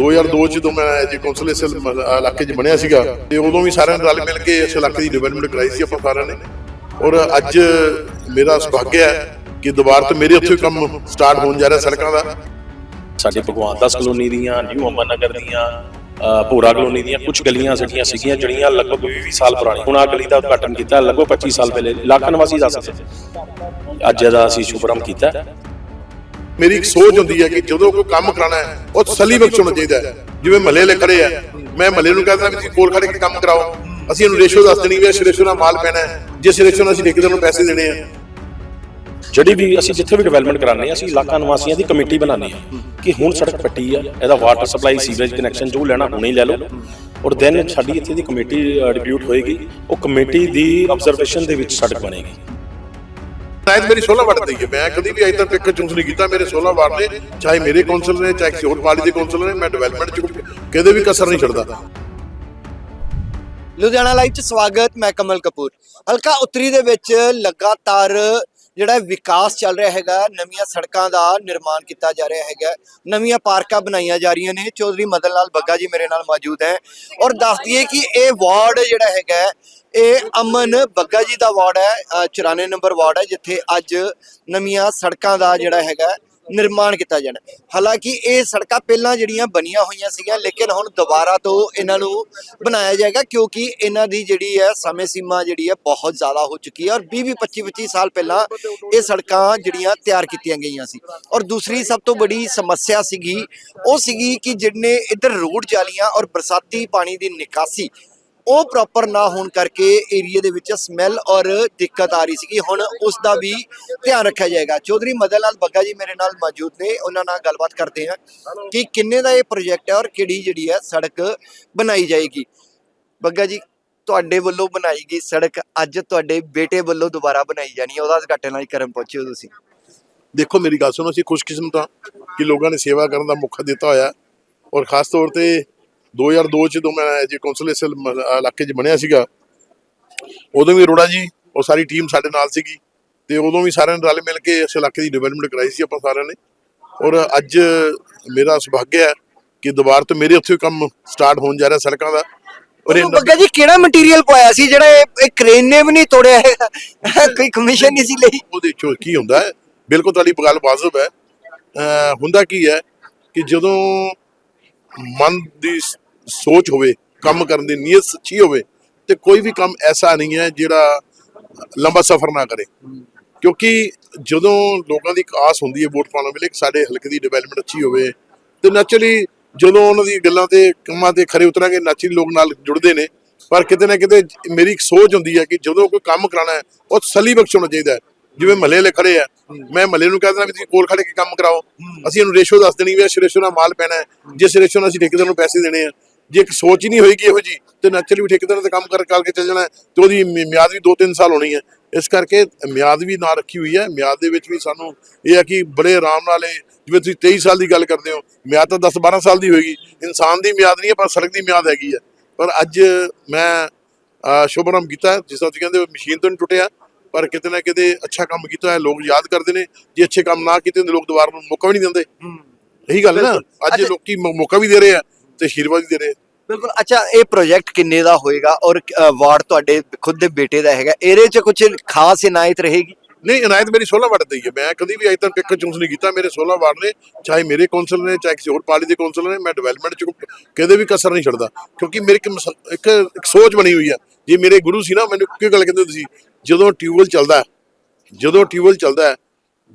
2002 ਚ ਜਦੋਂ ਮੈਂ ਜੀ ਕੌਂਸਲ ਇਸ ਇਲਾਕੇ 'ਚ ਬਣਿਆ ਸੀਗਾ ਤੇ ਉਦੋਂ ਵੀ ਸਾਰਿਆਂ ਨੇ ਰਲ ਮਿਲ ਕੇ ਇਸ ਇਲਾਕੇ ਦੀ ਡਿਵੈਲਪਮੈਂਟ ਕਰਾਈ ਸੀ ਆਪਾਂ ਸਾਰਿਆਂ ਨੇ। ਔਰ ਅੱਜ ਮੇਰਾ ਸੁਭਾਗਿਆ ਹੈ ਕਿ ਦੁਬਾਰਾ ਤੋਂ ਮੇਰੇ ਉੱਥੇ ਕੰਮ ਸਟਾਰਟ ਹੋਣ ਜਾ ਰਿਹਾ ਸੜਕਾਂ ਦਾ। ਸਾਡੇ ਭਗਵਾਨ ਦਾਸ ਕਲੋਨੀ ਦੀਆਂ ਨਿਊ ਅਮਨ ਨਗਰ ਦੀਆਂ ਅ, ਭੋਰਾ ਕਲੋਨੀ ਦੀਆਂ ਕੁਝ ਗਲੀਆਂ ਸਾਡੀਆਂ ਸੀਗੀਆਂ ਜਿਹੜੀਆਂ ਲਗਭਗ 20 ਸਾਲ ਪੁਰਾਣੀਆਂ। ਹੁਣ ਆ ਗਲੀ ਦਾ ਉਦਘਾਟਨ ਕੀਤਾ ਲਗਭਗ 25 ਸਾਲ ਪਹਿਲੇ ਲੱਖ ਨਿਵਾਸੀ ਦੱਸਦੇ ਅੱਜ ਇਹਦਾ ਅਸੀਂ ਸ਼ੁਭਰਮ ਕੀਤਾ। ਮੇਰੀ ਇੱਕ ਸੋਚ ਹੁੰਦੀ ਹੈ ਕਿ ਜਦੋਂ ਕੋਈ ਕੰਮ ਕਰਾਣਾ ਹੈ, ਉਹ ਤਸੱਲੀ ਬਖਸ਼ ਹੋਣਾ ਚਾਹੀਦਾ ਹੈ। ਜਿਵੇਂ ਮਹੱਲੇ ਵਾਲੇ ਖੜੇ ਆ, ਮੈਂ ਮਹੱਲੇ ਨੂੰ ਕਹਿੰਦਾ ਵੀ ਤੁਸੀਂ ਕੋਲ ਖੜੇ ਕੇ ਕੰਮ ਕਰਾਓ। ਅਸੀਂ ਇਹਨੂੰ ਰੇਸ਼ੋ ਦੱਸ ਦੇਣੀ ਵੀ ਇਸ ਰੇਸ਼ੋ ਨਾਲ ਮਾਲ ਪੈਣਾ ਹੈ। ਜਿਸ ਰੇਸ਼ੋ ਨਾਲ ਅਸੀਂ ਠੇਕੇਦਾਰ ਨੂੰ ਪੈਸੇ ਦੇਣੇ ਆ। ਜਿਹੜੀ ਵੀ ਅਸੀਂ ਜਿੱਥੇ ਵੀ ਡਿਵੈਲਪਮੈਂਟ ਕਰਾਉਂਦੇ ਹਾਂ, ਅਸੀਂ ਇਲਾਕਾ ਨਿਵਾਸੀਆਂ ਦੀ ਕਮੇਟੀ ਬਣਾਉਂਦੇ ਹਾਂ ਕਿ ਹੁਣ ਸੜਕ ਪੱਟੀ ਆ, ਇਹਦਾ ਵਾਟਰ ਸਪਲਾਈ ਸੀਵਰੇਜ ਕਨੈਕਸ਼ਨ ਜੋ ਲੈਣਾ ਹੁਣੇ ਹੀ ਲੈ ਲਓ। ਔਰ ਦੈਨ ਸਾਡੀ ਇੱਥੇ ਦੀ ਕਮੇਟੀ ਡਿਪਿਊਟ ਹੋਏਗੀ। ਉਹ ਕਮੇਟੀ ਦੀ ਆਬਜ਼ਰਵੇਸ਼ਨ ਦੇ ਵਿੱਚ ਸੜਕ ਬਣੇਗੀ। ਸ਼ਾਇਦ ਮੇਰੀ 16 ਵਾਰਡ ਦੀ ਹੈ। ਮੈਂ ਕਦੀ ਵੀ ਅਜੇ ਤੱਕ ਇੱਕ ਚੂਜ਼ ਨਹੀਂ ਕੀਤਾ। ਮੇਰੇ 16 ਵਾਰਡ ਨੇ, ਚਾਹੇ ਮੇਰੇ ਕੌਂਸਲ ਨੇ, ਚਾਹੇ ਕਿਸੇ ਹੋਰ ਪਾਰਟੀ ਦੇ ਕੌਂਸਲ ਨੇ, ਮੈਂ ਡਿਵੈਲਪਮੈਂਟ ਚ ਕਦੇ ਵੀ ਕਸਰ ਨਹੀਂ ਛੱਡਦਾ। ਲੁਧਿਆਣਾ ਲਾਈਵ 'ਚ ਸਵਾਗਤ, ਮੈਂ ਕਮਲ ਕਪੂਰ। ਹਲਕਾ ਉੱਤਰੀ ਦੇ ਵਿੱਚ ਲਗਾਤਾਰ ਜਿਹੜਾ ਵਿਕਾਸ ਚੱਲ ਰਿਹਾ ਹੈਗਾ ਨਵੀਆਂ ਸੜਕਾਂ ਦਾ ਨਿਰਮਾਣ ਕੀਤਾ ਜਾ ਰਿਹਾ ਹੈਗਾ। ਨਵੀਆਂ ਪਾਰਕਾਂ ਬਣਾਈਆਂ ਜਾ ਰਹੀਆਂ ਨੇ। ਚੌਧਰੀ ਮਦਨ ਲਾਲ ਬੱਗਾ ਜੀ ਮੇਰੇ ਨਾਲ ਮੌਜੂਦ ਹੈ ਔਰ ਦੱਸ ਦਈਏ ਕਿ ਇਹ ਵਾਰਡ ਜਿਹੜਾ ਹੈਗਾ ਇਹ ਅਮਨ ਬੱਗਾ ਜੀ ਦਾ ਵਾਰਡ ਹੈ ਅ, 94 ਨੰਬਰ ਵਾਰਡ ਹੈ ਜਿੱਥੇ ਅੱਜ ਨਵੀਆਂ ਸੜਕਾਂ ਦਾ ਜਿਹੜਾ ਹੈਗਾ ਨਿਰਮਾਣ ਕੀਤਾ ਜਾਣਾ। ਹਾਲਾਂਕਿ ਇਹ ਸੜਕਾਂ ਪਹਿਲਾਂ ਜਿਹੜੀਆਂ ਬਣੀਆਂ ਹੋਈਆਂ ਸੀਗੀਆਂ, ਲੇਕਿਨ ਹੁਣ ਦੁਬਾਰਾ ਤੋਂ ਇਹਨਾਂ ਨੂੰ ਬਣਾਇਆ ਜਾਏਗਾ, ਕਿਉਂਕਿ ਇਹਨਾਂ ਦੀ ਜਿਹੜੀ ਹੈ ਸਮੇਂ ਸੀਮਾ ਜਿਹੜੀ ਹੈ ਬਹੁਤ ਜ਼ਿਆਦਾ ਹੋ ਚੁੱਕੀ ਹੈ ਔਰ 20 20 25 25 ਸਾਲ ਪਹਿਲਾਂ ਇਹ ਸੜਕਾਂ ਜਿਹੜੀਆਂ ਤਿਆਰ ਕੀਤੀਆਂ ਗਈਆਂ ਸੀ। ਔਰ ਦੂਸਰੀ ਸਭ ਤੋਂ ਬੜੀ ਸਮੱਸਿਆ ਸੀਗੀ, ਉਹ ਸੀਗੀ ਕਿ ਜਿਹਨੇ ਇੱਧਰ ਰੋਡ ਜਾਲੀਆਂ ਔਰ ਬਰਸਾਤੀ ਪਾਣੀ ਦੀ ਨਿਕਾਸੀ ਉਹ ਪ੍ਰੋਪਰ ਨਾ ਹੋਣ ਕਰਕੇ ਏਰੀਆ ਦੇ ਵਿੱਚ ਸਮੈਲ ਔਰ ਦਿੱਕਤ ਆ ਰਹੀ ਸੀਗੀ। ਹੁਣ ਉਸ ਦਾ ਵੀ ਧਿਆਨ ਰੱਖਿਆ ਜਾਏਗਾ। ਚੌਧਰੀ ਮਦਨ ਲਾਲ ਬੱਗਾ ਜੀ ਮੇਰੇ ਨਾਲ ਮੌਜੂਦ ਨੇ। ਉਹਨਾਂ ਨਾਲ ਗੱਲਬਾਤ ਕਰਦੇ ਹਾਂ ਕਿ ਕਿੰਨੇ ਦਾ ਇਹ ਪ੍ਰੋਜੈਕਟ ਹੈ ਔਰ ਕਿਹੜੀ ਜਿਹੜੀ ਹੈ ਸੜਕ ਬਣਾਈ ਜਾਏਗੀ। ਬੱਗਾ ਜੀ, ਤੁਹਾਡੇ ਵੱਲੋਂ ਬਣਾਈ ਗਈ ਸੜਕ ਅੱਜ ਤੁਹਾਡੇ ਬੇਟੇ ਵੱਲੋਂ ਦੁਬਾਰਾ ਬਣਾਈ ਜਾਣੀ ਹੈ। ਉਹਦਾ ਉਦਘਾਟਨ ਨਾਲ ਕਰਨ ਪਹੁੰਚੇ ਹੋ ਤੁਸੀਂ। ਦੇਖੋ, ਮੇਰੀ ਗੱਲ ਸੁਣੋ, ਅਸੀਂ ਖੁਸ਼ਕਿਸਮਤ ਹਾਂ ਕਿ ਲੋਕਾਂ ਨੇ ਸੇਵਾ ਕਰਨ ਦਾ ਮੌਕਾ ਦਿੱਤਾ ਹੋਇਆ ਔਰ ਖਾਸ ਤੌਰ ਤੇ 2002 ਚ ਜਦੋਂ ਮੈਂ ਜੀ ਕੌਂਸਲ ਇਸ ਮ- ਇਲਾਕੇ 'ਚ ਬਣਿਆ ਸੀਗਾ ਉਦੋਂ ਵੀ ਅਰੋੜਾ ਜੀ ਉਹ ਸਾਰੀ ਟੀਮ ਸਾਡੇ ਨਾਲ ਸੀਗੀ ਤੇ ਉਦੋਂ ਵੀ ਸਾਰਿਆਂ ਨੇ ਰਲ ਮਿਲ ਕੇ ਇਸ ਇਲਾਕੇ ਦੀ ਡਿਵੈਲਪਮੈਂਟ ਕਰਾਈ ਸੀ ਆਪਾਂ ਸਾਰਿਆਂ ਨੇ। ਔਰ ਅੱਜ ਮੇਰਾ ਸੁਭਾਗਿਆ ਹੈ ਕਿ ਦੁਬਾਰਾ ਤੋਂ ਮੇਰੇ ਉੱਥੇ ਕੰਮ ਸਟਾਰਟ ਹੋਣ ਜਾ ਰਿਹਾ ਸੜਕਾਂ ਦਾ। ਔਰ ਇਹ ਉਹ ਬੱਗਾ ਜੀ ਕਿਹੜਾ ਮਟੀਰੀਅਲ ਪਾਇਆ ਸੀ ਜਿਹੜਾ ਇਹ- ਕ੍ਰੇਨ ਨੇ ਵੀ ਨਹੀਂ ਤੋੜਿਆ ਕੋਈ ਕਮਿਸ਼ਨ ਨਹੀਂ ਸੀ ਲਈ। ਉਹਦੇ ਚੋਂ ਕੀ ਹੁੰਦਾ ਹੈ। ਬਿਲਕੁਲ ਤੁਹਾਡੀ ਗੱਲ ਵਾਜਬ ਹੈ। ਹੁੰਦਾ ਕੀ ਹੈ ਕਿ ਜਦੋਂ ਮਨ ਦੀ ਸੋਚ ਹੋਵੇ, ਕੰਮ ਕਰਨ ਦੀ ਨੀਅਤ ਸੱਚੀ ਹੋਵੇ, ਤੇ ਕੋਈ ਵੀ ਕੰਮ ਐਸਾ ਨਹੀਂ ਹੈ ਜਿਹੜਾ ਲੰਬਾ ਸਫ਼ਰ ਨਾ ਕਰੇ। ਕਿਉਂਕਿ ਜਦੋਂ ਲੋਕਾਂ ਦੀ ਇੱਕ ਆਸ ਹੁੰਦੀ ਹੈ ਵੋਟ ਪਾਉਣ ਵੇਲੇ ਕਿ ਸਾਡੇ ਹਲਕੇ ਦੀ ਡਿਵੈਲਪਮੈਂਟ ਅੱਛੀ ਹੋਵੇ, ਤੇ ਨੈਚੁਰਲੀ ਜਦੋਂ ਉਹਨਾਂ ਦੀ ਗੱਲਾਂ ਤੇ, ਕੰਮਾਂ ਤੇ ਖਰੇ ਉਤਰਾਂਗੇ ਨੈਚੁਰਲੀ ਲੋਕ ਨਾਲ ਜੁੜਦੇ ਨੇ, ਪਰ ਕਿਤੇ ਨਾ ਕਿਤੇ ਮੇਰੀ ਇੱਕ ਸੋਚ ਹੁੰਦੀ ਹੈ ਕਿ ਜਦੋਂ ਕੋਈ ਕੰਮ ਕਰਾਣਾ ਹੈ, ਉਹ ਤਸੱਲੀ ਬਖਸ਼ ਹੋਣਾ ਚਾਹੀਦਾ ਹੈ। ਜਿਵੇਂ ਮੱਲੇ ਵਾਲੇ ਖੜੇ ਆ ਮੈਂ ਮੱਲੇ ਨੂੰ ਕਹਿ ਕਹਿੰਦਾ ਵੀ ਤੁਸੀਂ ਕੋਲ ਖੜੇ ਕੇ ਕੰਮ ਕਰਾਓ। ਅਸੀਂ ਇਹਨੂੰ ਰੇਸ਼ੋ ਦੱਸ ਦੇਣੀ ਵੀ ਇਸ ਰੇਸ਼ੋ ਨਾਲ ਮਾਲ ਪੈਣਾ ਜਿਸ ਰੇਸ਼ੋ ਨਾਲ ਅਸੀਂ ਠੇਕੇਦਾਰ ਨੂੰ ਪੈਸੇ ਦੇਣੇ ਆ। ਜੇ ਇੱਕ ਸੋਚ ਹੀ ਨਹੀਂ ਹੋਏਗੀ ਇਹੋ ਜੀ ਤੇ ਨੈਚੁਰਲੀ ਵੀ ਠੇਕੇਦਾਰ ਦਾ ਕੰਮ ਕਰ ਕਰਕੇ ਚੱਲ ਜਾਣਾ ਹੈ ਤੇ ਉਹਦੀ ਮਿਆਦ ਵੀ 2-3 ਸਾਲ ਹੋਣੀ ਹੈ। ਇਸ ਕਰਕੇ ਮਿਆਦ ਵੀ ਨਾ ਰੱਖੀ ਹੋਈ ਹੈ। ਮਿਆਦ ਦੇ ਵਿੱਚ ਵੀ ਸਾਨੂੰ ਇਹ ਹੈ ਕਿ ਬੜੇ ਆਰਾਮ ਨਾਲ ਇਹ ਜਿਵੇਂ ਤੁਸੀਂ 23 ਸਾਲ ਦੀ ਗੱਲ ਕਰਦੇ ਹੋ ਮਿਆਦ ਤਾਂ 10-12 ਸਾਲ ਦੀ ਹੋਏਗੀ। ਇਨਸਾਨ ਦੀ ਮਿਆਦ ਨਹੀਂ ਹੈ ਪਰ ਸੜਕ ਦੀ ਮਿਆਦ ਹੈਗੀ ਹੈ। ਪਰ ਅੱਜ ਮੈਂ ਅਹ, ਸ਼ੁਭਰਮ ਕੀਤਾ ਜਿਸ ਤਰ੍ਹਾਂ ਤੁਸੀਂ ਕਹਿੰਦੇ ਹੋ ਮਸ਼ੀਨ ਤੋਂ ਨਹੀਂ ਟੁੱਟਿਆ। ਪਰ ਕਿਤੇ ਨਾ ਕਿਤੇ ਅੱਛਾ ਕੰਮ ਕੀਤਾ ਹੈ ਲੋਕ ਯਾਦ ਕਰਦੇ ਨੇ। ਜੇ ਅੱਛੇ ਕੰਮ ਨਾ ਕੀਤੇ ਹੁੰਦੇ ਲੋਕ ਦੁਬਾਰਾ ਨੂੰ ਮੌਕਾ ਵੀ ਨਹੀਂ ਦਿੰਦੇ। ਇਹੀ ਗੱਲ ਹੈ ਨਾ। ਅੱਜ। ਲੋਕੀ ਮੌਕਾ ਵੀ ਦੇ ਰਹੇ ਆ ਤੇ ਆਸ਼ੀਰਵਾਦ ਵੀ ਦੇ ਰਹੇ ਆ। ਬਿਲਕੁਲ। ਅੱਛਾ ਇਹ ਪ੍ਰੋਜੈਕਟ ਕਿੰਨੇ ਦਾ ਹੋਏਗਾ? ਔਰ ਵਾਰਡ ਤੁਹਾਡੇ ਖੁਦ ਦੇ ਬੇਟੇ ਦਾ ਹੈਗਾ। ਇਹਦੇ 'ਚ ਕੁਝ ਖਾਸ ਇਨਾਇਤ ਰਹੇਗੀ? ਨਹੀਂ ਇਨਾਇਤ ਮੇਰੀ 16 ਵਾਰਡ ਦੀ ਹੈ। ਮੈਂ ਕਦੀ ਵੀ ਅਜੇ ਤੱਕ ਇੱਕ ਚੂਜ਼ ਨਹੀਂ ਕੀਤਾ। ਮੇਰੇ 16 ਵਾਰਡ ਨੇ ਚਾਹੇ ਮੇਰੇ ਕੌਂਸਲ ਨੇ ਚਾਹੇ ਕਿਸੇ ਹੋਰ ਪਾਰਟੀ ਦੇ ਕੌਂਸਲ ਨੇ ਮੈਂ ਡਿਵੈਲਪਮੈਂਟ ਚ ਕਦੇ ਵੀ ਕਸਰ ਨਹੀਂ ਛੱਡਦਾ। ਕਿਉਂਕਿ ਮੇਰੀ ਇੱਕ ਇੱਕ ਸੋਚ ਬਣੀ ਹੋਈ ਹੈ ਜੇ ਮੇਰੇ ਗੁਰੂ ਸੀ ਨਾ ਮੈਨੂੰ ਕੀ ਗੱਲ ਕਹਿੰਦੇ ਤੁਸੀਂ ਜਦੋਂ ਟਿਊਬਵੈਲ ਚੱਲਦਾ ਜਦੋਂ ਟਿਊਬਵੈਲ ਚੱਲਦਾ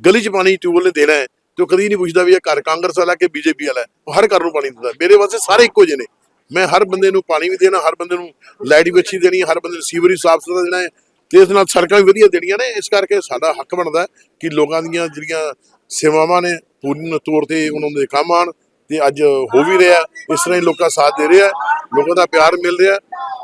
ਗਲੀ 'ਚ ਪਾਣੀ ਟਿਊਬਵੈਲ ਨੇ ਦੇਣਾ ਹੈ, ਤੇ ਉਹ ਕਦੀ ਨਹੀਂ ਪੁੱਛਦਾ ਵੀ ਇਹ ਘਰ ਕਾਂਗਰਸ ਵਾਲਾ ਕਿ ਬੀਜੇਪੀ ਵਾਲਾ ਹੈ। ਉਹ ਹਰ ਘਰ ਨੂੰ ਪਾਣੀ ਦਿੰਦਾ ਮੇਰੇ ਵਾਸਤੇ ਸਾਰੇ ਇੱਕੋ ਜਿਹੇ ਨੇ। ਮੈਂ ਹਰ ਬੰਦੇ ਨੂੰ ਪਾਣੀ ਵੀ ਦੇਣਾ, ਹਰ ਬੰਦੇ ਨੂੰ ਲਾਈਟ ਵੀ ਅੱਛੀ ਦੇਣੀ, ਹਰ ਬੰਦੇ ਨੂੰ ਸੀਵਰੇਜ ਸਾਫ਼ ਸੁਥਰਾ ਦੇਣਾ ਹੈ, ਤੇ ਇਸ ਨਾਲ ਸੜਕਾਂ ਵੀ ਵਧੀਆ ਦੇਣੀਆਂ ਨੇ। ਇਸ ਕਰਕੇ ਸਾਡਾ ਹੱਕ ਬਣਦਾ ਕਿ ਲੋਕਾਂ ਦੀਆਂ ਜਿਹੜੀਆਂ ਸੇਵਾਵਾਂ ਨੇ, ਪੂਰਨ ਤੌਰ ਤੇ ਉਹਨਾਂ ਦੇ ਕੰਮ ਆਣ ਤੇ ਅੱਜ ਹੋ ਵੀ ਰਿਹਾ ਇਸ ਤਰ੍ਹਾਂ ਹੀ ਲੋਕਾਂ ਸਾਥ ਦੇ ਰਿਹਾ ਲੋਕਾਂ ਦਾ ਪਿਆਰ ਮਿਲ ਰਿਹਾ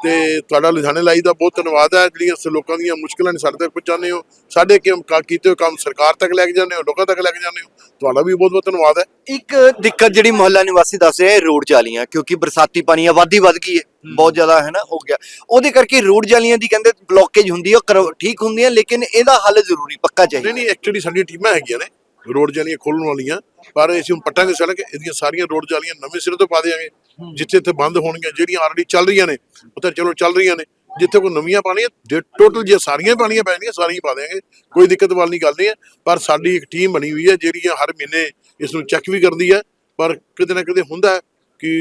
ਤੇ ਤੁਹਾਡਾ ਲੁਧਿਆਣੇ ਲਾਈ ਦਾ ਬਹੁਤ ਧੰਨਵਾਦ ਹੈ। ਜਿਹੜੀਆਂ ਸ- ਲੋਕਾਂ ਦੀਆਂ ਮੁਸ਼ਕਲਾਂ ਨੇ ਸਾਡੇ ਤੱਕ ਪਹੁੰਚਾਉਂਦੇ ਹੋ ਸਾਡੇ ਕੰਮ ਕਾ- ਕੀਤੇ ਹੋਏ ਕੰਮ ਸਰਕਾਰ ਤੱਕ ਲੈ ਕੇ ਜਾਂਦੇ ਹੋ ਲੋਕਾਂ ਤੱਕ ਲੈ ਕੇ ਜਾਂਦੇ ਹੋ ਤੁਹਾਡਾ ਵੀ ਬਹੁਤ ਬਹੁਤ ਧੰਨਵਾਦ ਹੈ। ਇੱਕ ਦਿੱਕਤ ਜਿਹੜੀ ਮੁਹੱਲਾ ਨਿਵਾਸੀ ਦੱਸ ਰਹੇ ਹੈ ਰੋਡ ਜਾਲੀਆਂ ਕਿਉਂਕਿ ਬਰਸਾਤੀ ਪਾਣੀ ਆਬਾਦੀ ਵੱਧ ਗਈ ਹੈ ਬਹੁਤ ਜ਼ਿਆਦਾ ਹੈ ਨਾ ਹੋ ਗਿਆ। ਉਹਦੇ ਕਰਕੇ ਰੋਡ ਜਾਲੀਆਂ ਦੀ ਕਹਿੰਦੇ ਬਲੋਕੇਜ ਹੁੰਦੀ ਹੈ ਠੀਕ ਹੁੰਦੀਆਂ ਲੇਕਿਨ ਇਹਦਾ ਹੱਲ ਜ਼ਰੂਰੀ ਪੱਕਾ ਚਾਹੀਦਾ। ਨਹੀਂ ਨਹੀਂ ਐਕਚੁਅਲੀ ਸਾਡੀਆਂ ਟੀਮਾਂ ਹੈਗੀਆਂ ਨੇ ਰੋਡ ਜਾਲੀਆਂ ਖੋਲਣ ਵਾਲੀਆਂ ਪਰ ਅਸੀਂ ਹੁਣ ਪੱਟਾਂਗੇ ਸੜਕ ਇਹਦੀਆਂ ਸਾਰੀਆਂ ਰੋਡ ਜਾਲੀਆਂ ਨਵੇਂ ਸਿਰੇ ਤੋਂ ਪਾ ਦੇਵਾਂਗੇ। ਜਿੱਥੇ ਇੱਥੇ ਬੰਦ ਹੋਣਗੀਆਂ ਜਿਹੜੀਆਂ ਆਲਰੇਡੀ ਚੱਲ ਰਹੀਆਂ ਨੇ ਉੱਥੇ ਚਲੋ ਚੱਲ ਰਹੀਆਂ ਨੇ। ਜਿੱਥੇ ਕੋਈ ਨਵੀਆਂ ਪਾਣੀਆਂ ਟੋਟਲ ਜੇ ਸਾਰੀਆਂ ਪਾਣੀਆਂ ਪੈਣੀਆਂ ਸਾਰੀਆਂ ਪਾ ਦੇਵਾਂਗੇ ਕੋਈ ਦਿੱਕਤ ਵਾਲੀ ਗੱਲ ਨਹੀਂ ਹੈ ਪਰ ਸਾਡੀ ਇੱਕ ਟੀਮ ਬਣੀ ਹੋਈ ਹੈ ਜਿਹੜੀ ਹਰ ਮਹੀਨੇ ਇਸ ਨੂੰ ਚੈੱਕ ਵੀ ਕਰਦੀ ਹੈ। ਪਰ ਕਿਤੇ ਨਾ ਕਿਤੇ ਹੁੰਦਾ ਕਿ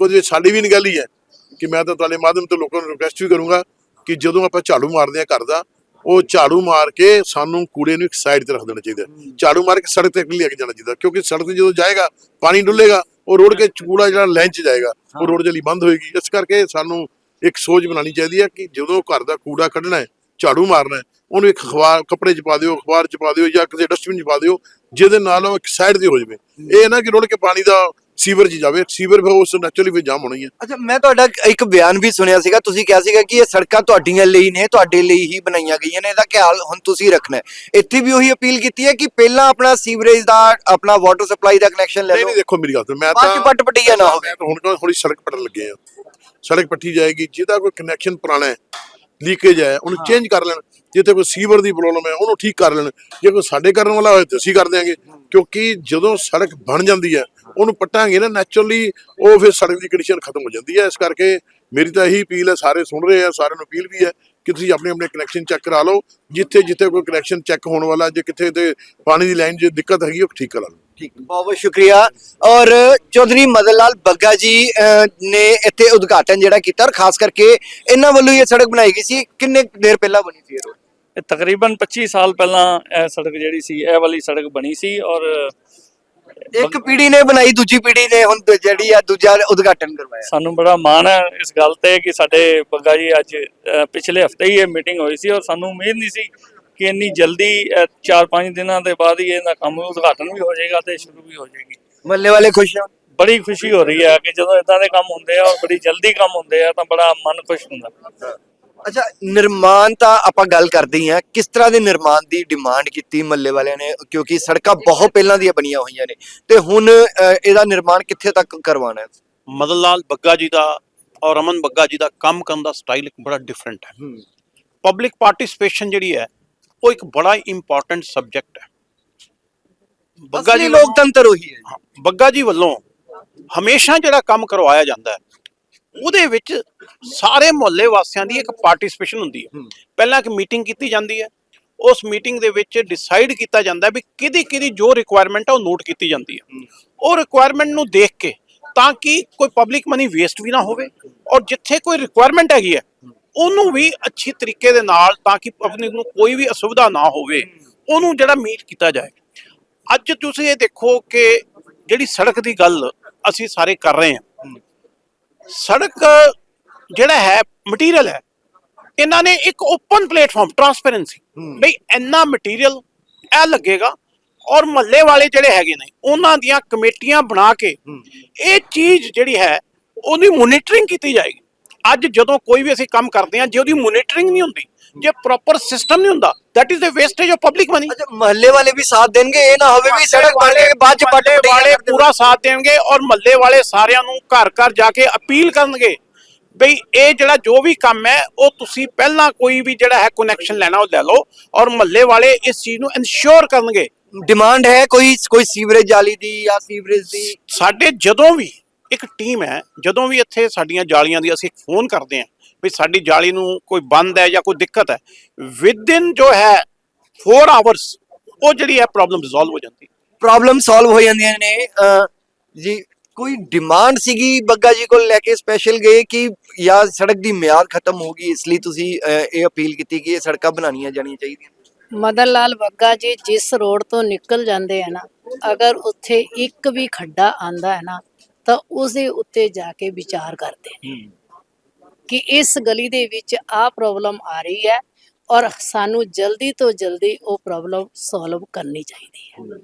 ਕੁਝ ਸਾਡੀ ਵੀ ਨਿਗਾਲੀ ਹੈ ਕਿ ਮੈਂ ਤਾਂ ਤੁਹਾਡੇ ਮਾਧਿਅਮ ਤੋਂ ਲੋਕਾਂ ਨੂੰ ਰਿਕੁਐਸਟ ਵੀ ਕਰੂੰਗਾ ਕਿ ਜਦੋਂ ਆਪਾਂ ਝਾੜੂ ਮਾਰਦੇ ਆ ਘਰ ਦਾ ਉਹ ਝਾੜੂ ਮਾਰ ਕੇ ਸਾਨੂੰ ਕੂੜੇ ਨੂੰ ਇੱਕ ਸਾਈਡ ਤੇ ਰੱਖ ਦੇਣਾ ਚਾਹੀਦਾ। ਝਾੜੂ ਮਾਰ ਕੇ ਸੜਕ ਤੇ ਲੈ ਕੇ ਜਾਣਾ ਚਾਹੀਦਾ ਕਿਉਂਕਿ ਸੜਕ ਤੇ ਜਦੋਂ ਜਾਏਗਾ ਪਾਣੀ ਡੁੱਲੇਗਾ ਉਹ ਰੋਡ ਕੇ ਕੂੜਾ ਜਿਹੜਾ ਲਾਈਨ 'ਚ ਜਾਏਗਾ ਉਹ ਰੋਡ ਜਲੀ ਬੰਦ ਹੋਏਗੀ। ਇਸ ਕਰਕੇ ਸਾਨੂੰ ਇੱਕ ਸੋਚ ਬਣਾਉਣੀ ਚਾਹੀਦੀ ਹੈ ਕਿ ਜਦੋਂ ਘਰ ਦਾ ਕੂੜਾ ਕੱਢਣਾ ਹੈ ਝਾੜੂ ਮਾਰਨਾ ਹੈ ਉਹਨੂੰ ਇੱਕ ਅਖਬਾਰ ਕੱਪੜੇ 'ਚ ਪਾ ਦਿਓ ਅਖਬਾਰ 'ਚ ਪਾ ਦਿਓ ਜਾਂ ਕਿਸੇ ਡਸਟਬਿਨ 'ਚ ਪਾ ਦਿਓ ਜਿਹਦੇ ਨਾਲ ਉਹ ਇੱਕ ਸਾਈਡ ਤੇ ਹੋ ਜਾਵੇ। ਇਹ ਨਾ ਕਿ ਰੋਡ ਕੇ ਪਾਣੀ ਦਾ ਸੀਵਰ 'ਚ ਜਾਵੇ ਸੀਵਰ ਫਿਰ ਉਸ ਨੈਚੁਰਲੀ ਫਿਰ ਜਾਮ ਹੋਣੀ ਹੈ ਅੱਛਾ ਮੈਂ ਤੁਹਾਡਾ ਇੱਕ ਬਿਆਨ ਵੀ ਸੁਣਿਆ ਸੀਗਾ ਤੁਸੀਂ ਕਿਹਾ ਸੀਗਾ ਕਿ ਇਹ ਸੜਕਾਂ ਤੁਹਾਡੀਆਂ ਲਈ ਨੇ ਤੁਹਾਡੇ ਲਈ ਹੀ ਬਣਾਈਆਂ ਗਈਆਂ ਨੇ ਇਹਦਾ ਖਿਆਲ ਹੁਣ ਤੁਸੀਂ ਰੱਖਣਾ ਹੈ। ਇੱਥੇ ਵੀ ਉਹੀ ਅਪੀਲ ਕੀਤੀ ਹੈ ਕਿ ਪਹਿਲਾਂ ਆਪਣਾ ਸੀਵਰੇਜ ਦਾ ਆਪਣਾ ਵਾਟਰ ਸਪਲਾਈ ਦਾ ਕਨੈਕਸ਼ਨ ਲੈ ਨਹੀਂ ਲਓ। ਨਹੀਂ ਦੇਖੋ ਮੇਰੀ ਗੱਲ ਸੁਣ ਮੈਂ ਬਾਅਦ ਚ ਪੱਟ ਪਟੀਆ ਨਾ ਹੋਵੇ। ਮੈਂ ਤਾਂ ਹੁਣ ਕੋਈ ਥੋੜੀ ਸੜਕ ਪੱਟਣ ਲੱਗੇ ਆ। ਸੜਕ ਪੱਟੀ ਜਾਏਗੀ ਜਿਹਦਾ ਕੋਈ ਕਨੈਕਸ਼ਨ ਪੁਰਾਣਾ ਹੈ ਲੀਕੇਜ ਹੈ ਉਹਨੂੰ ਚੇਂਜ ਕਰ ਲੈਣ। ਜਿੱਥੇ ਕੋਈ ਸੀਵਰ ਦੀ ਪ੍ਰੋਬਲਮ ਹੈ ਉਹਨੂੰ ਠੀਕ ਕਰ ਲੈਣ। ਜੇ ਕੋਈ ਸਾਡੇ ਕਰਨ ਵਾਲਾ ਹੋਏ ਤਾਂ ਅਸੀਂ ਕਰ ਦਿਆਂਗੇ। ਕਿਉਂਕਿ ਜਦੋਂ ਸੜਕ ਬਣ ਜਾਂਦੀ ਹੈ, ਉਹਨੂੰ ਪੱਟਾਂਗੇ ਨਾ ਨੈਚੁਰਲੀ ਉਹ ਫਿਰ ਸੜਕ ਦੀ ਕੰਡੀਸ਼ਨ ਖਤਮ ਹੋ ਜਾਂਦੀ ਹੈ। ਇਸ ਕਰਕੇ ਮੇਰੀ ਤਾਂ ਇਹੀ ਅਪੀਲ ਹੈ, ਸਾਰੇ ਸੁਣ ਰਹੇ ਆ, ਸਾਰਿਆਂ ਨੂੰ ਅਪੀਲ ਵੀ ਹੈ ਕਿ ਤੁਸੀਂ ਆਪਣੇ ਆਪਣੇ ਕਨੈਕਸ਼ਨ ਚੈੱਕ ਕਰਾ ਲਓ। ਜਿੱਥੇ ਜਿੱਥੇ ਕੋਈ ਕਨੈਕਸ਼ਨ ਚੈੱਕ ਹੋਣ ਵਾਲਾ, ਜੇ ਕਿੱਥੇ ਤੇ ਪਾਣੀ ਦੀ ਲਾਈਨ ਜੇ ਦਿੱਕਤ ਹੈਗੀ, ਉਹ ਠੀਕ ਕਰਾ ਲਓ। ਠੀਕ, ਬਹੁਤ ਬਹੁਤ ਸ਼ੁਕਰੀਆ। ਔਰ ਚੌਧਰੀ ਮਦਨ ਲਾਲ ਬੱਗਾ ਜੀ ਨੇ ਇੱਥੇ ਉਦਘਾਟਨ ਜਿਹੜਾ ਕੀਤਾ ਔਰ ਖਾਸ ਕਰਕੇ ਇਹਨਾਂ ਵੱਲੋਂ ਇਹ ਸੜਕ ਬਣਾਈ ਗਈ ਸੀ। ਕਿੰਨੇ ਕੁ ਦੇਰ ਪਹਿਲਾਂ ਬਣੀ ਸੀ ਇਹ ਤਕਰੀਬਨ 25 ਸਾਲ ਪਹਿਲਾਂ ਇਹ ਸੜਕ ਜਿਹੜੀ ਸੀ ਇਹ ਵਾਲੀ ਸੜਕ ਬਣੀ ਸੀ ਔਰ ਇੱਕ ਪੀੜ੍ਹੀ ਨੇ ਬਣਾਈ ਦੂਜੀ ਪੀੜ੍ਹੀ ਨੇ ਹੁਣ ਜਿਹੜੀ ਆ ਦੂਜਾ ਉਦਘਾਟਨ ਕਰਵਾਇਆ। ਸਾਨੂੰ ਬੜਾ ਮਾਣ ਹੈ ਇਸ ਗੱਲ ਤੇ ਕਿ ਸਾਡੇ ਬੱਗਾ ਜੀ ਅੱਜ ਪਿਛਲੇ ਹਫ਼ਤੇ ਹੀ ਇਹ ਮੀਟਿੰਗ ਹੋਈ ਸੀ ਔਰ ਸਾਨੂੰ ਉਮੀਦ ਨਹੀਂ ਸੀ ਕਿ ਇੰਨੀ ਜਲਦੀ 4-5 ਦਿਨਾਂ ਦੇ ਬਾਅਦ ਹੀ ਇਹਦਾ ਕੰਮ ਉਦਘਾਟਨ ਵੀ ਹੋ ਜਾਏਗਾ ਤੇ ਸ਼ੁਰੂ ਵੀ ਹੋ ਜਾਏਗੀ। ਮੱਲੇ ਵਾਲੇ ਖੁਸ਼ ਆ? ਬੜੀ ਖੁਸ਼ੀ ਹੋ ਰਹੀ ਹੈ ਕਿ ਜਦੋਂ ਇਦਾਂ ਦੇ ਕੰਮ ਹੁੰਦੇ ਆ ਔਰ ਬੜੀ ਜਲਦੀ ਕੰਮ ਹੁੰਦੇ ਆ ਤਾਂ ਬੜਾ ਮਨ ਖੁਸ਼ ਹੁੰਦਾ। ਅੱਛਾ ਨਿਰਮਾਣ ਤਾਂ ਆਪਾਂ ਗੱਲ ਕਰਦੇ ਹੀ ਕਿਸ ਤਰ੍ਹਾਂ ਦੇ ਨਿਰਮਾਣ ਦੀ ਡਿਮਾਂਡ ਕੀਤੀ ਮੱਲੇ ਵਾਲਿਆਂ ਨੇ? ਕਿਉਂਕਿ ਸੜਕਾਂ ਬਹੁਤ ਪਹਿਲਾਂ ਦੀਆਂ ਬਣੀਆਂ ਹੋਈਆਂ ਨੇ। ਤੇ ਹੁਣ ਇਹਦਾ ਨਿਰਮਾਣ ਕਿੱਥੇ ਤੱਕ ਕਰਵਾਉਣਾ ਹੈ? ਮਦਨ ਲਾਲ ਬੱਗਾ ਜੀ ਦਾ ਔਰ ਅਮਨ ਬੱਗਾ ਜੀ ਦਾ ਕੰਮ ਕਰਨ ਦਾ ਸਟਾਈਲ ਇੱਕ ਬੜਾ ਡਿਫਰੈਂਟ ਹੈ। ਪਬਲਿਕ ਪਾਰਟਿਸਿਪੇਸ਼ਨ ਜਿਹੜੀ ਹੈ ਉਹ ਇੱਕ ਬੜਾ ਇੰਪੋਰਟੈਂਟ ਸਬਜੈਕਟ ਹੈ। ਬੱਗਾ ਅਸਲੀ ਜੀ ਲੋਕਤੰਤਰ ਉਹੀ ਹੈ। ਹਾਂ, ਬੱਗਾ ਜੀ ਵੱਲੋਂ ਹਮੇਸ਼ਾ ਜਿਹੜਾ ਕੰਮ ਕਰਵਾਇਆ ਜਾਂਦਾ ਹੈ ਉਹਦੇ ਵਿੱਚ ਸਾਰੇ ਮੁਹੱਲੇ ਵਾਸੀਆਂ ਦੀ ਇੱਕ ਪਾਰਟਿਸਿਪੇਸ਼ਨ ਹੁੰਦੀ ਹੈ। ਪਹਿਲਾਂ ਇੱਕ ਮੀਟਿੰਗ ਕੀਤੀ ਜਾਂਦੀ ਹੈ। ਉਸ ਮੀਟਿੰਗ ਦੇ ਵਿੱਚ ਡਿਸਾਈਡ ਕੀਤਾ ਜਾਂਦਾ ਵੀ ਕਿਹਦੀ ਕਿਹਦੀ ਜੋ ਰਿਕੁਆਇਰਮੈਂਟ ਹੈ ਉਹ ਨੋਟ ਕੀਤੀ ਜਾਂਦੀ ਹੈ। ਉਹ ਰਿਕੁਆਇਰਮੈਂਟ ਨੂੰ ਦੇਖ ਕੇ ਤਾਂ ਕਿ ਕੋਈ ਪਬਲਿਕ ਮਨੀ ਵੇਸਟ ਵੀ ਨਾ ਹੋਵੇ ਔਰ ਜਿੱਥੇ ਕੋਈ ਰਿਕੁਆਇਰਮੈਂਟ ਹੈਗੀ ਹੈ ਉਹਨੂੰ ਵੀ ਅੱਛੀ ਤਰੀਕੇ ਦੇ ਨਾਲ ਤਾਂ ਕਿ ਪਬਲਿਕ ਨੂੰ ਕੋਈ ਵੀ ਅਸੁਵਿਧਾ ਨਾ ਹੋਵੇ ਉਹਨੂੰ ਜਿਹੜਾ ਮੀਟ ਕੀਤਾ ਜਾਏ। ਅੱਜ ਤੁਸੀਂ ਇਹ ਦੇਖੋ ਕਿ ਜਿਹੜੀ ਸੜਕ ਦੀ ਗੱਲ ਅਸੀਂ ਸਾਰੇ ਕਰ ਰਹੇ ਹਾਂ। ਸੜਕ ਜਿਹੜਾ ਹੈ ਮਟੀਰੀਅਲ ਹੈ ਇਹਨਾਂ ਨੇ ਇੱਕ ਓਪਨ ਪਲੇਟਫਾਰਮ ਟਰਾਂਸਪੇਰੈਂਸੀ ਬਈ ਇੰਨਾ ਮਟੀਰੀਅਲ ਇਹ ਲੱਗੇਗਾ ਔਰ ਮਹੱਲੇ ਵਾਲੇ ਜਿਹੜੇ ਹੈਗੇ ਨੇ ਉਹਨਾਂ ਦੀਆਂ ਕਮੇਟੀਆਂ ਬਣਾ ਕੇ ਇਹ ਚੀਜ਼ ਜਿਹੜੀ ਹੈ ਉਹਦੀ ਮੋਨੀਟਰਿੰਗ ਕੀਤੀ ਜਾਏਗੀ। ਅੱਜ ਜਦੋਂ ਕੋਈ ਵੀ ਅਸੀਂ ਕੰਮ ਕਰਦੇ ਹਾਂ ਜੇ ਉਹਦੀ ਮੋਨੀਟਰਿੰਗ ਨਹੀਂ ਹੁੰਦੀ ਜੇ ਪ੍ਰੋਪਰ ਸਿਸਟਮ ਨਹੀਂ ਹੁੰਦਾ is the wastage of public money. ਅੱਛਾ ਮਹੱਲੇ ਵਾਲੇ ਵੀ ਸਾਥ ਦੇਣਗੇ ਇਹ ਨਾ ਹੋਵੇ ਵੀ ਸੜਕ ਬਣ ਕੇ ਬਾਅਦ ਚ ਪੱਟ ਵਾਲੇ। ਪੂਰਾ ਸਾਥ ਦੇਣਗੇ ਔਰ ਮਹੱਲੇ ਵਾਲੇ ਸਾਰਿਆਂ ਨੂੰ ਘਰ ਘਰ ਜਾ ਕੇ ਅਪੀਲ ਕਰਨਗੇ ਬਈ ਇਹ ਜਿਹੜਾ ਜੋ ਵੀ ਕੰਮ ਹੈ ਉਹ ਤੁਸੀਂ ਪਹਿਲਾਂ ਕੋਈ ਵੀ ਜਿਹੜਾ ਹੈ ਕਨੈਕਸ਼ਨ ਲੈਣਾ ਉਹ ਲੈ ਲਓ ਔਰ ਮਹੱਲੇ ਵਾਲੇ ਇਸ ਚੀਜ਼ ਨੂੰ ਇਨਸ਼ੋਰ ਕਰਨਗੇ। ਡਿਮਾਂਡ ਹੈ ਕੋਈ ਕੋਈ ਸੀਵਰੇਜ ਜਾਲੀ ਦੀ ਜਾਂ ਸੀਵਰੇਜ ਦੀ? ਸਾਡੇ ਜਦੋਂ ਵੀ ਇੱਕ ਟੀਮ ਹੈ ਜਦੋਂ ਵੀ ਇੱਥੇ ਸਾਡੀਆਂ ਜਾਲੀਆਂ ਦੀ ਅਸੀਂ ਫੋਨ ਕਰਦੇ ਹਾਂ ਵੀ ਸਾਡੀ ਜਾਲੀ ਨੂੰ ਕੋਈ ਬੰਦ ਹੈ ਜਾਂ ਕੋਈ ਦਿੱਕਤ ਹੈ ਵਿਦਿਨ ਜੋ ਹੈ 4 ਆਵਰਸ ਉਹ ਜਿਹੜੀ ਹੈ ਪ੍ਰੋਬਲਮ ਰਿਜ਼ੋਲਵ ਹੋ ਜਾਂਦੀ ਪ੍ਰੋਬਲਮ ਸੋਲਵ ਹੋ ਜਾਂਦੀਆਂ ਨੇ ਜੀ ਕੋਈ ਡਿਮਾਂਡ ਸੀਗੀ ਬੱਗਾ ਜੀ ਕੋਲ ਲੈ ਕੇ ਸਪੈਸ਼ਲ ਗਏ ਕਿ ਜਾਂ ਸੜਕ ਦੀ ਮਿਆਦ ਖਤਮ ਹੋ ਗਈ ਇਸ ਲਈ ਤੁਸੀਂ ਇਹ ਅਪੀਲ ਕੀਤੀ ਕਿ ਇਹ ਸੜਕਾਂ ਬਣਾਉਣੀਆਂ ਜਾਣੀਆਂ ਚਾਹੀਦੀਆਂ? ਮਦਨ ਲਾਲ ਬੱਗਾ ਜੀ ਜਿਸ ਰੋਡ ਤੋਂ ਨਿਕਲ ਜਾਂਦੇ ਆ ਨਾ ਅਗਰ ਉੱਥੇ ਇੱਕ ਵੀ ਖੱਡਾ ਆਂਦਾ ਹੈ ਨਾ ਤਾਂ ਉਸਦੇ ਉੱਤੇ ਜਾ ਕੇ ਵਿਚਾਰ ਕਰਦੇ ਨੇ। ਕਿ ਇਸ ਗਲੀ ਦੇ ਵਿੱਚ ਆ ਪ੍ਰੋਬਲਮ ਆ ਰਹੀ ਹੈ ਔਰ ਸਾਨੂੰ ਜਲਦੀ ਤੋਂ ਜਲਦੀ ਉਹ ਪ੍ਰੋਬਲਮ ਸੋਲਵ ਕਰਨੀ ਚਾਹੀਦੀ ਹੈ।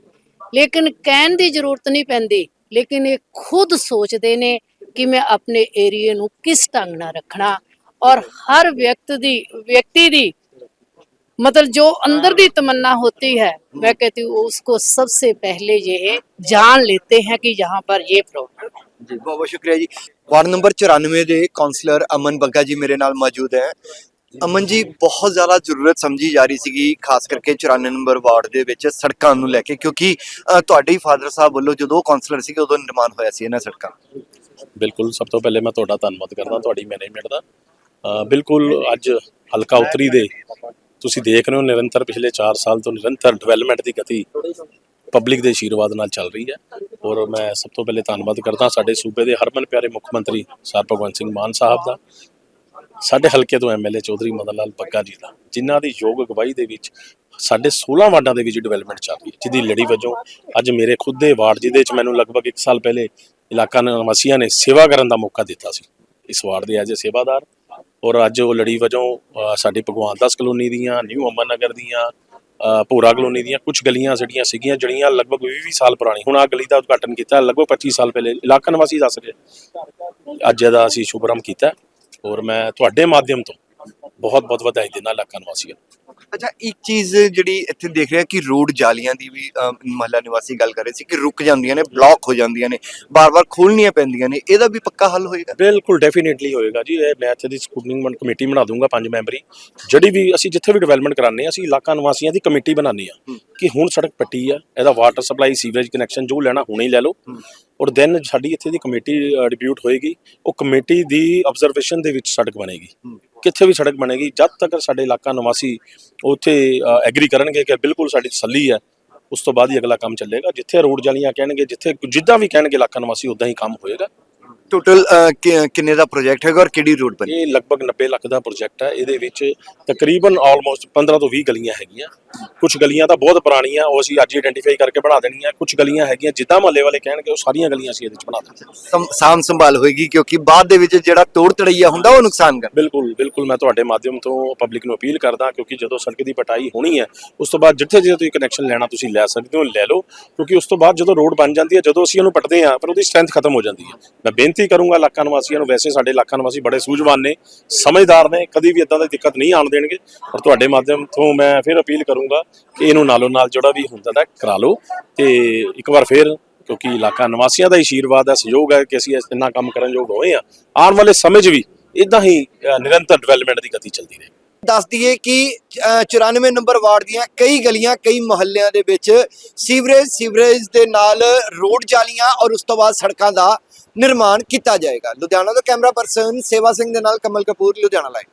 ਲੇਕਿਨ ਕਹਿਣ ਦੀ ਜ਼ਰੂਰਤ ਨਹੀਂ ਪੈਂਦੀ ਲੇਕਿਨ ਇਹ ਖੁਦ ਸੋਚਦੇ ਨੇ ਕਿ ਮੈਂ ਆਪਣੇ ਏਰੀਏ ਨੂੰ ਕਿਸ ਢੰਗ ਨਾਲ ਰੱਖਣਾ ਔਰ ਹਰ ਵਿਅਕਤੀ ਦੀ ਵਿਅਕਤੀ ਦੀ मतलब जो अंदर की तमन्ना होती है मैं कहती हूँ उसको सबसे पहले ये जान लेते हैं कि यहाँ पर ये प्रॉब्लम है ਜੀ ਬਹੁਤ ਬਹੁਤ ਸ਼ੁਕਰੀਆ ਜੀ ਵਾਰਡ ਨੰਬਰ 94 ਦੇ ਕਾਉਂਸਲਰ ਅਮਨ ਬੱਗਾ ਜੀ ਮੇਰੇ ਨਾਲ ਮੌਜੂਦ ਹੈ ਅਮਨ ਜੀ ਬਹੁਤ ਜ਼ਿਆਦਾ ਜ਼ਰੂਰਤ ਸਮਝੀ ਜਾ ਰਹੀ ਸੀਗੀ ਖਾਸ ਕਰਕੇ 94 ਨੰਬਰ ਵਾਰਡ ਦੇ ਵਿੱਚ ਸੜਕਾਂ ਨੂੰ ਲੈ ਕੇ ਕਿਉਂਕਿ ਅ, ਤੁਹਾਡੇ ਹੀ ਫਾਦਰ ਸਾਹਿਬ ਵੱਲੋਂ ਜਦੋਂ ਉਹ ਕਾਉਂਸਲਰ ਸੀਗੇ ਉਦੋਂ ਨਿਰਮਾਣ ਹੋਇਆ ਸੀ ਇਹਨਾਂ ਸੜਕਾਂ ਬਿਲਕੁਲ ਸਭ ਤੋਂ ਪਹਿਲੇ ਮੈਂ ਤੁਹਾਡਾ ਧੰਨਵਾਦ ਕਰਦਾ ਤੁਹਾਡੀ ਮੈਨੇਜਮੈਂਟ ਦਾ ਅ, ਬਿਲਕੁਲ ਅੱਜ ਹਲਕਾ ਉਤਰੀ ਦੇ ਤੁਸੀਂ ਦੇਖ ਰਹੇ ਹੋ, ਨਿਰੰਤਰ ਪਿਛਲੇ 4 ਸਾਲ ਤੋਂ ਨਿਰੰਤਰ ਡਿਵੈਲਪਮੈਂਟ ਦੀ ਗਤੀ ਪਬਲਿਕ ਦੇ ਆਸ਼ੀਰਵਾਦ ਨਾਲ ਚੱਲ ਰਹੀ ਹੈ। ਔਰ ਮੈਂ ਸਭ ਤੋਂ ਪਹਿਲੇ ਧੰਨਵਾਦ ਕਰਦਾ ਸਾਡੇ ਸੂਬੇ ਦੇ ਹਰਮਨ ਪਿਆਰੇ ਮੁੱਖ ਮੰਤਰੀ ਸਰ ਭਗਵੰਤ ਸਿੰਘ ਮਾਨ ਸਾਹਿਬ ਦਾ, ਸਾਡੇ ਹਲਕੇ ਤੋਂ ਐਮਐਲਏ ਚੌਧਰੀ ਮਦਨ ਲਾਲ ਬੱਗਾ ਜੀ ਦਾ, ਜਿਨ੍ਹਾਂ ਦੀ ਯੋਗ ਅਗਵਾਈ ਦੇ ਵਿੱਚ ਸਾਡੇ 16 ਵਾਰਡਾਂ ਦੇ ਵਿੱਚ ਡਿਵੈਲਪਮੈਂਟ ਚੱਲ ਰਹੀ ਹੈ, ਜਿਹਦੀ ਲੜੀ ਵਜੋਂ ਅੱਜ ਮੇਰੇ ਖੁਦ ਦੇ ਵਾਰਡ, ਜਿਹਦੇ 'ਚ ਮੈਨੂੰ ਲਗਭਗ 1 ਸਾਲ ਪਹਿਲੇ ਇਲਾਕਾ ਨਿਵਾਸੀਆਂ ਨੇ ਸੇਵਾ ਕਰਨ ਦਾ ਮੌਕਾ ਦਿੱਤਾ ਸੀ। ਇਸ ਵਾਰਡ ਦੇ ਐਜ ਸੇਵਾਦਾਰ ਔਰ ਅੱਜ ਉਹ ਲੜੀ ਵਜੋਂ ਅ, ਸਾਡੀ ਭਗਵਾਨ ਦਾਸ ਕਲੋਨੀ ਦੀਆਂ ਨਿਊ ਅਮਨ ਨਗਰ ਦੀਆਂ ਅ, ਭੋਰਾ ਕਲੋਨੀ ਦੀਆਂ ਕੁਝ ਗਲੀਆਂ ਜਿਹੜੀਆਂ ਸੀਗੀਆਂ ਜਿਹੜੀਆਂ ਲਗਭਗ 20 20 ਸਾਲ ਪੁਰਾਣੀ। ਹੁਣ ਆ ਗਲੀ ਦਾ ਉਦਘਾਟਨ ਕੀਤਾ ਲਗਭਗ 25 ਸਾਲ ਪਹਿਲੇ। ਇਲਾਕਾ ਨਿਵਾਸੀ ਦੱਸ ਰਹੇ ਅੱਜ ਇਹਦਾ ਅਸੀਂ ਸ਼ੁਭਰਮ ਕੀਤਾ। ਔਰ ਮੈਂ ਤੁਹਾਡੇ ਮਾਧਿਅਮ ਤੋਂ ਬਹੁਤ ਬਹੁਤ ਵਧਾਈ ਦਿੰਦਾ ਇਲਾਕਾ ਨਿਵਾਸੀਆਂ ਅੱਛਾ ਇੱਕ ਚੀਜ਼ ਜਿਹੜੀ ਇੱਥੇ ਦੇਖ ਰਿਹਾ ਕਿ ਰੋਡ ਜਾਲੀਆਂ ਦੀ ਵੀ ਮਹੱਲਾ ਨਿਵਾਸੀ ਗੱਲ ਕਰ ਰਹੇ ਸੀ ਕਿ ਰੁਕ ਜਾਂਦੀਆਂ ਨੇ ਬਲੌਕ ਹੋ ਜਾਂਦੀਆਂ ਨੇ ਬਾਰ-ਬਾਰ ਖੋਲਣੀਆਂ ਪੈਂਦੀਆਂ ਨੇ ਇਹਦਾ ਵੀ ਪੱਕਾ ਹੱਲ ਹੋਏਗਾ? ਬਿਲਕੁਲ ਡੈਫੀਨਿਟਲੀ ਹੋਏਗਾ ਜੀ। ਇਹ ਮੈਂ ਇੱਥੇ ਦੀ ਸਕੂਟਿੰਗ ਕਮੇਟੀ ਬਣਾ ਦੂੰਗਾ ਪੰਜ ਮੈਂਬਰੀ। ਜਿਹੜੀ ਵੀ ਅਸੀਂ ਜਿੱਥੇ ਵੀ ਡਿਵੈਲਪਮੈਂਟ ਕਰਾਉਂਦੇ ਹਾਂ ਅਸੀਂ ਇਲਾਕਾ ਨਿਵਾਸੀਆਂ ਦੀ ਕਮੇਟੀ ਬਣਾਉਂਦੇ ਆ ਕਿ ਹੁਣ ਸੜਕ ਪੱਟੀ ਆ ਇਹਦਾ ਵਾਟਰ ਸਪਲਾਈ ਸੀਵਰੇਜ ਕਨੈਕਸ਼ਨ ਜੋ ਲੈਣਾ ਹੁਣੇ ਹੀ ਲੈ ਲਓ। ਔਰ ਦੈਨ ਸਾਡੀ ਇੱਥੇ ਦੀ ਕਮੇਟੀ ਡਿਪਿਊਟ ਹੋਏਗੀ। ਉਹ ਕਮੇਟੀ ਦੀ ਆਬਜ਼ਰਵੇਸ਼ਨ ਦੇ ਵਿੱਚ ਸੜਕ ਬਣੇਗੀ। ਕਿੱਥੇ ਵੀ ਸੜਕ ਬਣੇਗੀ, ਜਦ ਤੱਕ ਸਾਡੇ ਇਲਾਕਾ ਨਿਵਾਸੀ ਉੱਥੇ ਐਗਰੀ ਕਰਨਗੇ ਕਿ ਬਿਲਕੁਲ ਸਾਡੀ ਤਸੱਲੀ ਹੈ, ਉਸ ਤੋਂ ਬਾਅਦ ਹੀ ਅਗਲਾ ਕੰਮ ਚੱਲੇਗਾ। ਜਿੱਥੇ ਰੋਡ ਜਾਲੀਆਂ ਕਹਿਣਗੇ, ਜਿੱਥੇ ਜਿੱਦਾਂ ਵੀ ਕਹਿਣਗੇ ਇਲਾਕਾ ਨਿਵਾਸੀ ਉਦਾਂ ਹੀ ਕੰਮ ਹੋਏਗਾ। ਟੋਟਲ ਕਿੰਨੇ ਦਾ ਪ੍ਰੋਜੈਕਟ ਹੈਗਾ ਔਰ ਕਿਹੜੀ ਰੋਡ ਬਣੀ? ਇਹ ਲਗਭਗ 90 ਲੱਖ ਦਾ ਪ੍ਰੋਜੈਕਟ ਹੈ। ਇਹਦੇ ਵਿੱਚ ਤਕਰੀਬਨ ਆਲਮੋਸਟ 15 ਤੋਂ 20 ਗਲੀਆਂ ਹੈਗੀਆਂ। ਕੁਝ ਗਲੀਆਂ ਤਾਂ ਬਹੁਤ ਪੁਰਾਣੀਆਂ ਉਹ ਅਸੀਂ ਅੱਜ ਆਇਡੈਂਟੀਫਾਈ ਕਰਕੇ ਬਣਾ ਦੇਣੀਆਂ। ਕੁਝ ਗਲੀਆਂ ਹੈਗੀਆਂ ਜਿੱਦਾਂ ਮਹੱਲੇ ਵਾਲੇ ਕਹਿਣਗੇ ਉਹ ਸਾਰੀਆਂ ਗਲੀਆਂ ਅਸੀਂ ਇਹਦੇ ਵਿੱਚ ਬਣਾ ਦਾਂਗੇ ਸਮ- ਸਾਂਭ ਸੰਭਾਲ ਹੋਏਗੀ ਕਿਉਂਕਿ ਬਾਅਦ ਦੇ ਵਿੱਚ ਜਿਹੜਾ ਤੋੜ ਤੜਈਆ ਹੁੰਦਾ ਉਹ ਨੁਕਸਾਨ ਕਰ ਬਿਲਕੁਲ ਬਿਲਕੁਲ। ਮੈਂ ਤੁਹਾਡੇ ਮਾਧਿਅਮ ਤੋਂ ਪਬਲਿਕ ਨੂੰ ਅਪੀਲ ਕਰਦਾ ਕਿਉਂਕਿ ਜਦੋਂ ਸੜਕ ਦੀ ਪਟਾਈ ਹੋਣੀ ਹੈ ਉਸ ਤੋਂ ਬਾਅਦ ਜਿੱਥੇ ਜਿੱਥੇ ਤੁਸੀਂ ਕਨੈਕਸ਼ਨ ਲੈਣਾ ਤੁਸੀਂ ਲੈ ਸਕਦੇ ਹੋ ਲੈ ਲਓ। ਕਿਉਂਕਿ ਉਸ ਤੋਂ ਬਾਅਦ ਜਦੋਂ ਰੋਡ ਬਣ ਜਾਂਦੀ ਹੈ ਜਦੋਂ ਅਸੀਂ ਉਹਨੂੰ ਪਟਦੇ ਹਾਂ ਫਿਰ ਉਹਦੀ ਸਟਰੈਂਥ ਖਤਮ ਹੋ ਜਾਂਦੀ ਹੈ। ਮੈਂ ਬੇਨਤੀ ਕਰੂੰਗਾ ਇਲਾਕਾ ਨਿਵਾਸੀਆਂ ਨੂੰ? ਵੈਸੇ ਸਾਡੇ ਇਲਾਕਾ ਨਿਵਾਸੀ ਬੜੇ ਸੂਝਵਾਨ ਨੇ, ਸਮਝਦਾਰ ਨੇ, ਕਦੀ ਵੀ ਇਦਾਂ ਦੀ ਦਿੱਕਤ ਨਹੀਂ ਆਉਣ ਦੇਣਗੇ। ਔਰ ਤੁਹਾਡੇ ਮਾਧਿਅਮ ਤੋਂ ਮੈਂ ਫਿਰ ਅਪੀਲ ਕਰੂੰਗਾ ਕਿ ਇਹਨੂੰ ਨਾਲੋਂ ਨਾਲ ਜਿਹੜਾ ਵੀ ਹੁੰਦਾ ਹੈ ਕਰਾ ਲਓ। ਤੇ ਇੱਕ ਵਾਰ ਫਿਰ, ਕਿਉਂਕਿ ਇਲਾਕਾ ਨਿਵਾਸੀਆਂ ਦਾ ਹੀ ਆਸ਼ੀਰਵਾਦ ਹੈ, ਸਹਿਯੋਗ ਹੈ ਕਿ ਅਸੀਂ ਇੰਨਾ ਕੰਮ ਕਰਨ ਯੋਗ ਹੋਏ ਆ ਆਉਣ ਵਾਲੇ ਸਮੇਂ 'ਚ ਵੀ ਇਦਾਂ ਹੀ ਨਿਰੰਤਰ ਡਿਵੈਲਪਮੈਂਟ ਦੀ ਗਤੀ ਚੱਲਦੀ ਰਹੇ। ਦੱਸ ਦਈਏ ਕਿ 94 ਨੰਬਰ ਵਾਰਡ ਦੀਆਂ ਕਈ ਗਲੀਆਂ, ਕਈ ਮੁਹੱਲਿਆਂ ਦੇ ਵਿੱਚ ਸੀਵਰੇਜ ਸੀਵਰੇਜ ਦੇ ਨਾਲ ਰੋਡ ਜਾਲੀਆਂ ਔਰ ਉਸ ਤੋਂ ਬਾਅਦ ਸੜਕਾਂ ਦਾ ਨਿਰਮਾਣ ਕੀਤਾ ਜਾਏਗਾ। ਲੁਧਿਆਣਾ ਤੋਂ ਕੈਮਰਾ ਪਰਸਨ ਸੇਵਾ ਸਿੰਘ ਦੇ ਨਾਲ ਕਮਲ ਕਪੂਰ, ਲੁਧਿਆਣਾ ਲਾਈਵ